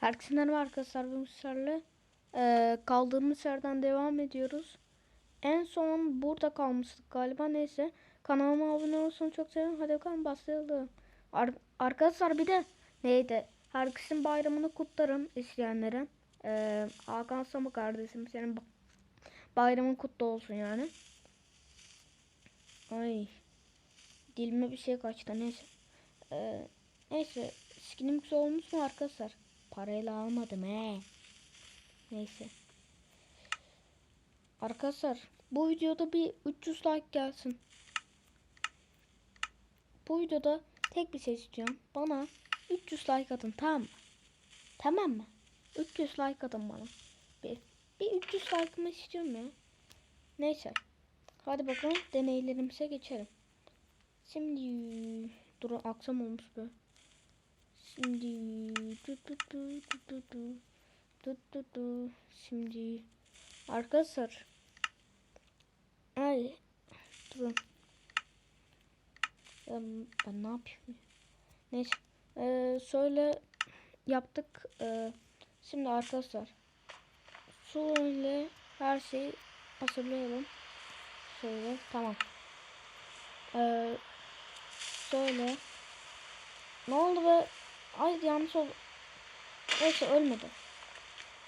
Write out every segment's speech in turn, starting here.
Herkese merhaba arkadaşlar. Bu sizlerle eee, kaldığımız yerden devam ediyoruz. En son burada kalmıştık galiba. Neyse. Kanalıma abone olursanız çok sevinirim. Hadi bakalım başlayalım. Ar- arkadaşlar bir de neydi? Herkesin bayramını kutlarım isteyenlere. Eee Hakan Samu kardeşim senin ba- bayramın kutlu olsun yani. Ay. Dilime bir şey kaçtı. Neyse. Eee, neyse. Skinim güzel olmuş mu arkadaşlar? Parayla almadım he. Neyse. Arkadaşlar bu videoda bir 300 like gelsin. Bu videoda tek bir şey istiyorum. Bana 300 like atın tamam mı? Tamam mı? 300 like atın bana. Bir, bir 300 like'ımı istiyorum ya. Neyse. Hadi bakalım deneylerimize geçelim. Şimdi durun akşam olmuş böyle. Şimdi du du du du du du. Du du du. Şimdi arkadaşlar. Ay durun. Ben, ben ne yapayım neyse. Ee, şöyle yaptık. Ee, şimdi arkadaşlar. Şöyle her şeyi hazırlayalım. Şöyle tamam. Ee, şöyle ne oldu be Ay yanlış oldu. Neyse ölmedi.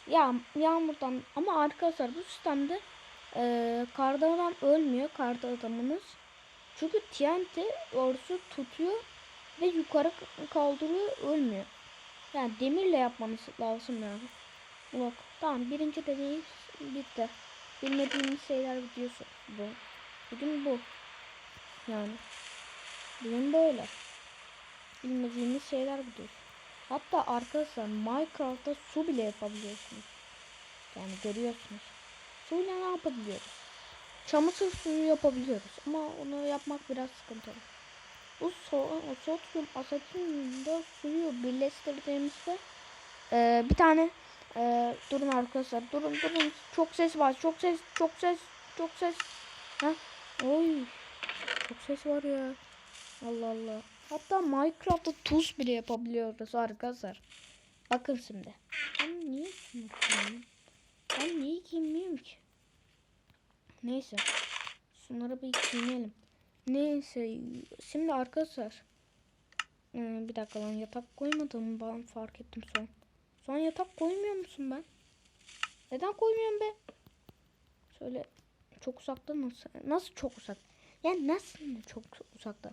Ya yağmurdan ama arkadaşlar bu sistemde e, karda adam ölmüyor karda adamınız. Çünkü TNT orası tutuyor ve yukarı kaldırıyor ölmüyor. Yani demirle yapmanız lazım yani. Yok tamam birinci deney bitti. Bilmediğimiz şeyler videosu bu. Bugün bu. Yani. Bugün böyle bilmediğiniz şeyler biliyorsunuz. Hatta arkadaşlar Minecraft'ta su bile yapabiliyorsunuz. Yani görüyorsunuz. Suyla ne yapabiliyoruz? Çamaşır suyu yapabiliyoruz ama onu yapmak biraz sıkıntılı. Bu so sodyum asetinle suyu birleştirdiğimizde e, bir tane e, durun arkadaşlar durun durun çok ses var çok ses çok ses çok ses ha oy çok ses var ya Allah Allah Hatta Minecraft'ta tuz bile yapabiliyoruz arkadaşlar. Bakın şimdi. Ben niye giymiyorum? Ben niye giymiyorum ki? Neyse. Şunları bir giyinelim. Neyse. Şimdi arkadaşlar. Ee, bir dakika lan yatak koymadım ben fark ettim son. Son yatak koymuyor musun ben? Neden koymuyorum be? Şöyle çok uzakta nasıl? Nasıl çok uzak? Yani nasıl çok uzakta?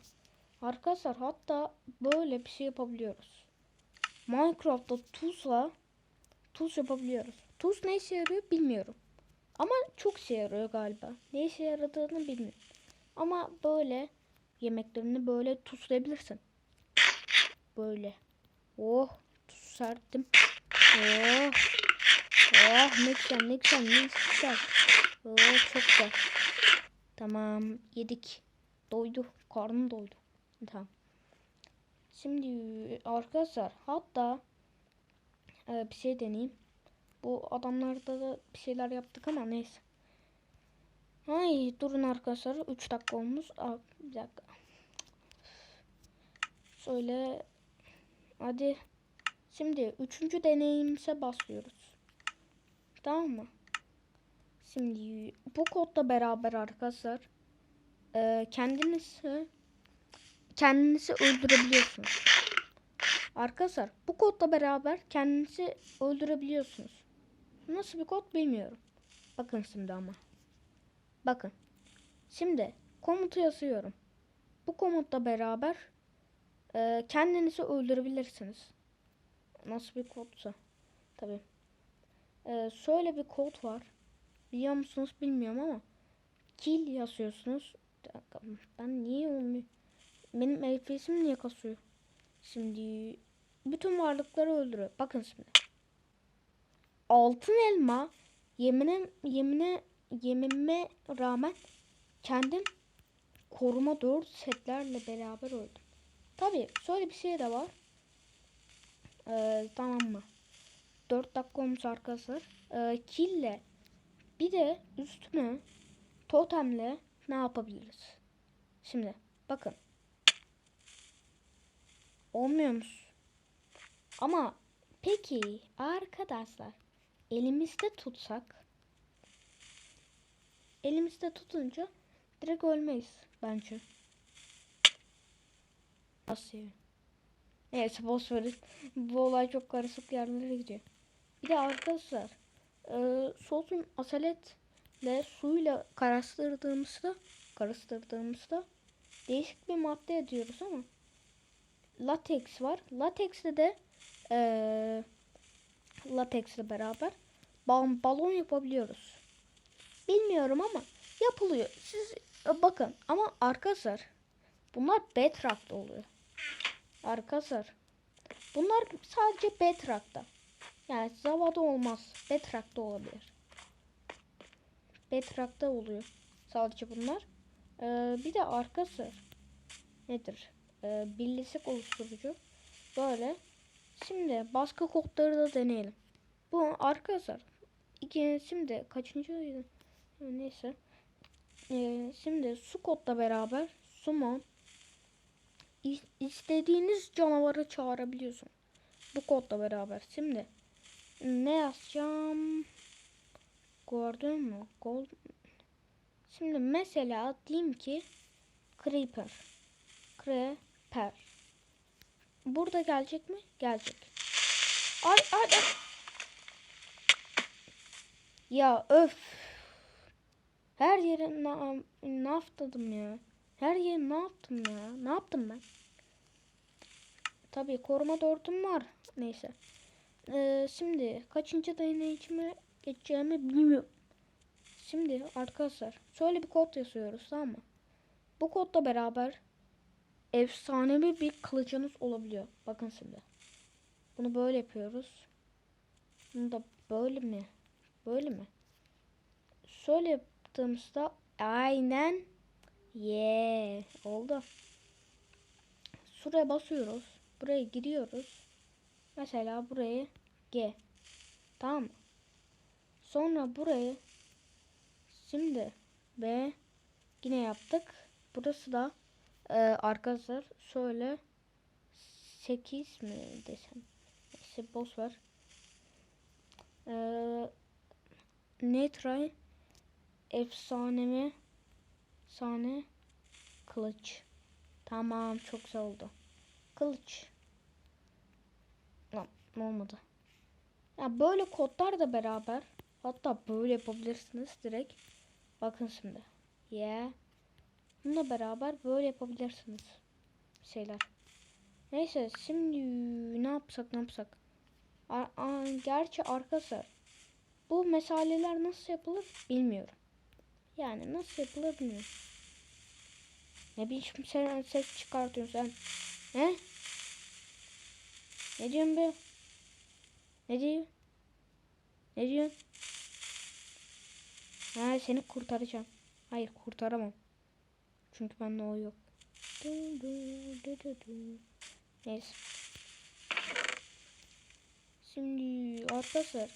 Arkadaşlar hatta böyle bir şey yapabiliyoruz. Minecraft'ta tuzla tuz yapabiliyoruz. Tuz ne işe yarıyor bilmiyorum. Ama çok işe yarıyor galiba. Ne işe yaradığını bilmiyorum. Ama böyle yemeklerini böyle tuzlayabilirsin. Böyle. Oh tuz serttim. Oh. Oh ne güzel ne güzel ne güzel. Oh çok güzel. Tamam yedik. Doydu. Karnım doydu. Tamam. Şimdi arkadaşlar hatta e, bir şey deneyeyim. Bu adamlarda da bir şeyler yaptık ama neyse. Ay durun arkadaşlar 3 dakika olmuş. Aa, bir dakika. Şöyle hadi. Şimdi üçüncü deneyimize başlıyoruz. Tamam mı? Şimdi bu kodla beraber arkadaşlar e, kendinizi kendinizi öldürebiliyorsunuz. Arkadaşlar bu kodla beraber kendinizi öldürebiliyorsunuz. Nasıl bir kod bilmiyorum. Bakın şimdi ama. Bakın. Şimdi komutu yazıyorum. Bu komutla beraber e, kendinizi öldürebilirsiniz. Nasıl bir kodsa. Tabi. E, şöyle bir kod var. Biliyor musunuz bilmiyorum ama kill yazıyorsunuz. Ben niye olmuyor? Benim FPS'im niye kasıyor? Şimdi bütün varlıkları öldürüyor. Bakın şimdi. Altın elma yemine yemine yemime rağmen kendim koruma 4 setlerle beraber öldüm. Tabi şöyle bir şey de var. Ee, tamam mı? 4 dakika olmuş arkadaşlar. Ee, kille bir de üstüne totemle ne yapabiliriz? Şimdi bakın. Olmuyormuş. Ama Peki arkadaşlar elimizde tutsak elimizde tutunca direkt ölmeyiz bence. Nasıl yani? Neyse boş. Bu olay çok karışık yerlere gidiyor. Bir de arkadaşlar e, sosyum asaletle suyla karıştırdığımızda karıştırdığımızda değişik bir madde ediyoruz ama lateks var. Latekste de e, lateksle beraber bal- balon yapabiliyoruz. Bilmiyorum ama yapılıyor. Siz e, bakın ama arkadaşlar bunlar Bedrock'ta oluyor. Arkadaşlar bunlar sadece Bedrock'ta. Yani Zava'da olmaz. Bedrock'ta olabilir. Bedrock'ta oluyor. Sadece bunlar. Ee, bir de arkası nedir? Ee, birleşik oluşturucu. Böyle. Şimdi baskı kodları da deneyelim. Bu arkadaşlar. İki, şimdi kaçıncı neyse. Ee, şimdi su kodla beraber summon is- istediğiniz canavarı çağırabiliyorsun. Bu kodla beraber. Şimdi ne yazacağım? Gördün mü? Gold. Şimdi mesela diyeyim ki Creeper. Creeper. Burada gelecek mi? Gelecek. Ay ay ay. Ya öf. Her yere na ne yaptım ya? Her yere ne yaptım ya? Ne yaptım ben? Tabii koruma dörtüm var. Neyse. Ee, şimdi kaçıncı deneyicime geçeceğimi bilmiyorum. Şimdi arkadaşlar şöyle bir kod yazıyoruz tamam mı? Bu kodla beraber efsanevi bir kılıcınız olabiliyor. Bakın şimdi. Bunu böyle yapıyoruz. Bunu da böyle mi? Böyle mi? Şöyle yaptığımızda aynen yeah oldu. Şuraya basıyoruz. Buraya giriyoruz. Mesela burayı G. Tamam mı? Sonra burayı şimdi B yine yaptık. Burası da e, arkadaşlar şöyle 8 mi desem. İşte boss var. E, Netray efsanemi sahne kılıç. Tamam çok güzel oldu. Kılıç. Lan olmadı. Ya böyle kodlar da beraber hatta böyle yapabilirsiniz direkt. Bakın şimdi. Yeah. Bununla beraber böyle yapabilirsiniz. Şeyler. Neyse şimdi ne yapsak ne yapsak. A a gerçi arkadaşlar bu mesaleler nasıl yapılır bilmiyorum. Yani nasıl yapılır bilmiyorum. Ne biçim sen ses çıkartıyorsun sen? He? Ne diyorsun be? Ne diyor? Ne diyorsun? Ha seni kurtaracağım. Hayır kurtaramam. Çünkü bende o yok. Neyse. Şimdi arkadaşlar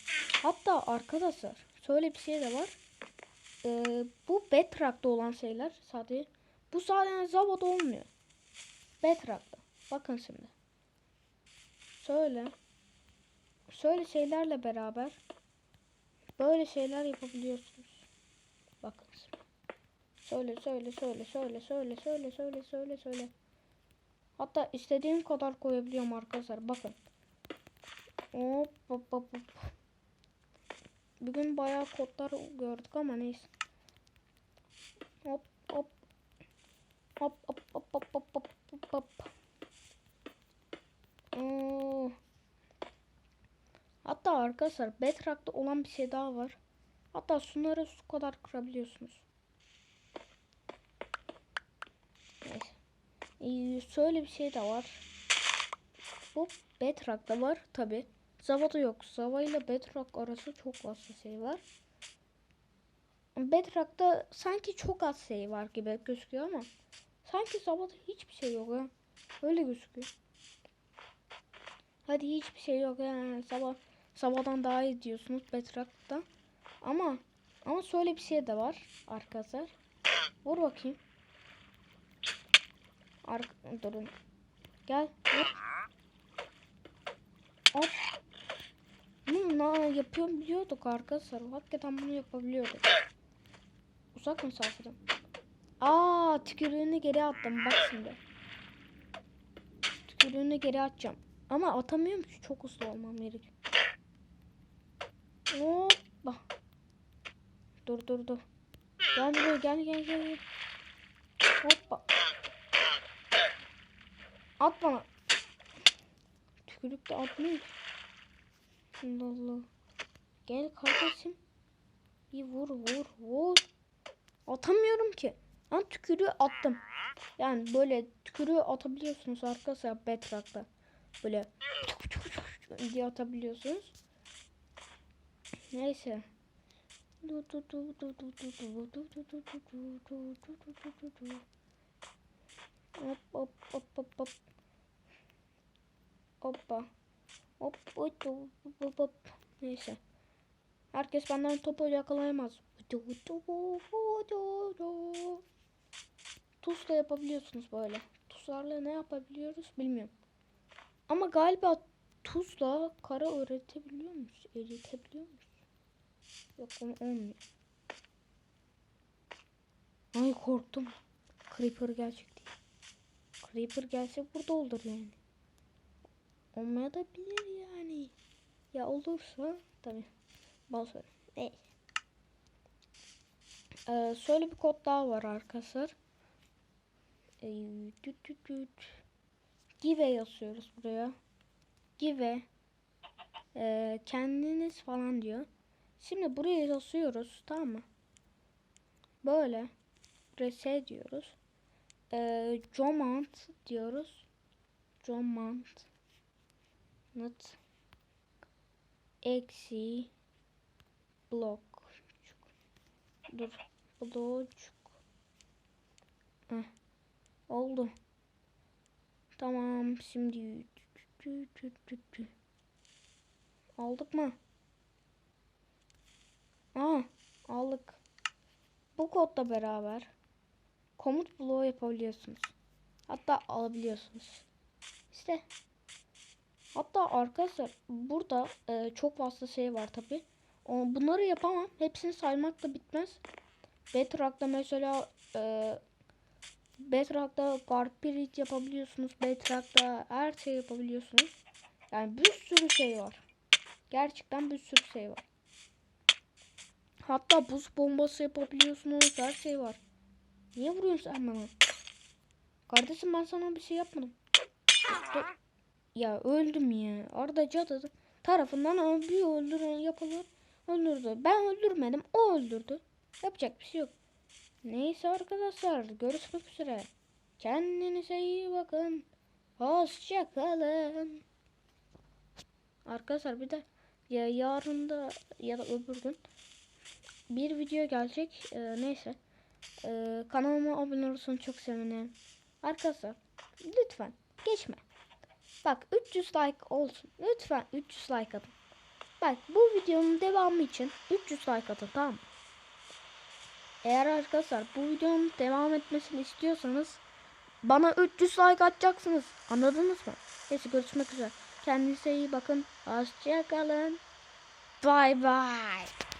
hatta arkadaşlar şöyle bir şey de var. Ee, bu Bedrock'ta olan şeyler sadece bu sadece Zava'da olmuyor. Bedrock'ta. Bakın şimdi. Şöyle. Şöyle şeylerle beraber böyle şeyler yapabiliyorsunuz. Söyle söyle söyle söyle söyle söyle söyle söyle söyle. Hatta istediğim kadar koyabiliyorum arkadaşlar. Bakın. Hop hop hop hop. Bugün bayağı kodlar gördük ama neyse. Hop hop. Hop hop hop hop hop hop hop hop. Hatta arkadaşlar Bedrock'ta olan bir şey daha var. Hatta şunları su kadar kırabiliyorsunuz. Neyse. Ee, şöyle bir şey de var. Bu Bedrock'ta var tabi. Zava'da yok. Zava ile Bedrock arası çok fazla şey var. Bedrock'ta sanki çok az şey var gibi gözüküyor ama sanki Zava'da hiçbir şey yok ya. Öyle gözüküyor. Hadi hiçbir şey yok yani sabah sabahdan daha iyi diyorsunuz Bedrock'ta. Ama ama şöyle bir şey de var arkadaşlar. Vur bakayım. Ar durun. Gel vur. Hop. yapıyorum biliyorduk arkadaşlar. Hakikaten bunu yapabiliyorduk. Uzak mesafeden. Aa tükürüğünü geri attım bak şimdi. Tükürüğünü geri atacağım. Ama atamıyorum ki çok hızlı olmam gerekiyor. Hoppa. Dur dur dur. Gel buraya gel gel gel. gel. At bana. Tükürük de atmıyor ki. Allah Allah. Gel kardeşim. Bir vur vur vur. Atamıyorum ki. Lan tükürüğü attım. Yani böyle tükürüğü atabiliyorsunuz arkadaşlar Bedrock'ta. Böyle diye atabiliyorsunuz. Neyse. Hop hop hop hop hop. Hoppa. Hop hop hop hop. Neyse. Herkes benden topu yakalayamaz. Tuzla yapabiliyorsunuz böyle. Tuzlarla ne yapabiliyoruz bilmiyorum. Ama galiba tuzla kara öğretebiliyor muyuz? Eritebiliyor muyuz? Yok onu olmuyor. Ay korktum. Creeper gelecek diye. Creeper gelse burada olur yani. Olmaya da bilir yani. Ya olursa tabii. Bal söyle. Neyse. Ee, şöyle bir kod daha var arkadaşlar. Ee. Give yazıyoruz buraya. Give. Ee, kendiniz falan diyor. Şimdi buraya yazıyoruz tamam mı? Böyle. Reset diyoruz. Ee, Jomant diyoruz. Jomant. Not. Eksi. Blok. Dur. Blocuk. Heh. Oldu. Tamam şimdi aldık mı? Aa aldık. Bu kodla beraber komut bloğu yapabiliyorsunuz. Hatta alabiliyorsunuz. İşte hatta arkadaşlar burada e, çok fazla şey var tabi. Bunları yapamam. Hepsini saymak da bitmez. Bedrock'ta mesela e, Bedrock'ta Garpirit yapabiliyorsunuz. Bedrock'ta her şey yapabiliyorsunuz. Yani bir sürü şey var. Gerçekten bir sürü şey var. Hatta buz bombası yapabiliyorsunuz. Her şey var. Niye vuruyorsun sen bana? Kardeşim ben sana bir şey yapmadım. Dur. Ya öldüm ya. Arda cadı tarafından bir öldüren yapılır. Öldürdü. Ben öldürmedim. O öldürdü. Yapacak bir şey yok. Neyse arkadaşlar. Görüşmek üzere. Kendinize iyi bakın. Hoşça kalın. Arkadaşlar bir de ya yarın da ya da öbür gün bir video gelecek. Ee, neyse. Ee, kanalıma abone olursanız çok sevinirim. Arkadaşlar lütfen geçme. Bak 300 like olsun. Lütfen 300 like atın. Bak bu videonun devamı için 300 like atın tamam mı? Eğer arkadaşlar bu videonun devam etmesini istiyorsanız bana 300 like atacaksınız. Anladınız mı? Neyse görüşmek üzere. Kendinize iyi bakın. Hoşçakalın. Bye bye.